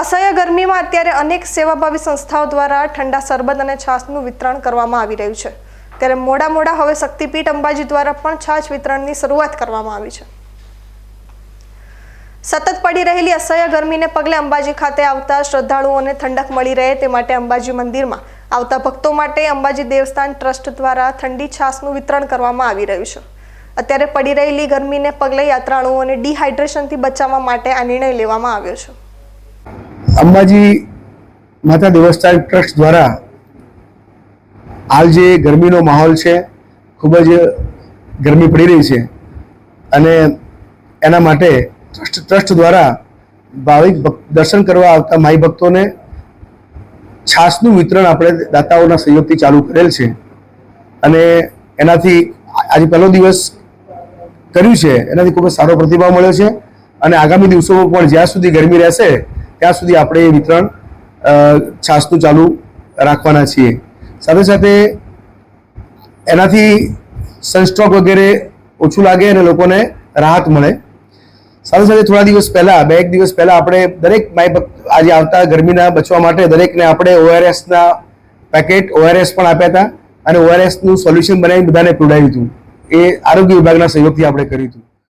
અસહ્ય ગરમીમાં અત્યારે અનેક સેવાભાવી સંસ્થાઓ દ્વારા ઠંડા શરબત અને છાશનું વિતરણ કરવામાં આવી રહ્યું છે. ત્યારે મોડા મોડા હવે શક્તિપીઠ અંબાજી દ્વારા પણ છાશ વિતરણની શરૂઆત કરવામાં આવી છે. સતત પડી રહેલી અસહ્ય ગરમીને પગલે અંબાજી ખાતે આવતા શ્રદ્ધાળુઓને ઠંડક મળી રહે તે માટે અંબાજી મંદિરમાં આવતા ભક્તો માટે અંબાજી દેવસ્થાન ટ્રસ્ટ દ્વારા ઠંડી છાશનું વિતરણ કરવામાં આવી રહ્યું છે. અત્યારે પડી રહેલી ગરમીને પગલે યાત્રાળુઓને ડિહાઇડ્રેશનથી બચાવવા માટે આ નિર્ણય લેવામાં આવ્યો છે. અંબાજી માતા દેવસ્થાન ટ્રસ્ટ દ્વારા હાલ જે ગરમીનો માહોલ છે, ખૂબ જ ગરમી પડી રહી છે અને એના માટે ટ્રસ્ટ ટ્રસ્ટ દ્વારા ભાવિક દર્શન કરવા આવતા માઈ ભક્તોને છાસનું વિતરણ આપણે દાતાઓના સહયોગથી ચાલુ કરેલ છે અને એનાથી આજે પહેલો દિવસ કર્યું છે, એનાથી ખૂબ જ સારો પ્રતિભાવ મળ્યો છે અને આગામી દિવસોમાં પણ જ્યાં સુધી ગરમી રહેશે ત્યાં સુધી આપણે એ વિતરણ છાસતું ચાલુ રાખવાના છીએ. સાથે સાથે એનાથી સનસ્ટ્રોક વગેરે ઓછું લાગે અને લોકોને રાહત મળે. સાથે સાથે થોડા દિવસ પહેલા, બે એક દિવસ પહેલા આપણે દરેક માય આજે આવતા ગરમીના બચવા માટે દરેકને આપણે ઓઆરએસના પેકેટ ઓઆરએસ પણ આપ્યા હતા અને ઓઆરએસનું સોલ્યુશન બનાવી બધાને પીવડાવ્યું હતું. એ આરોગ્ય વિભાગના સહયોગથી આપણે કર્યું હતું.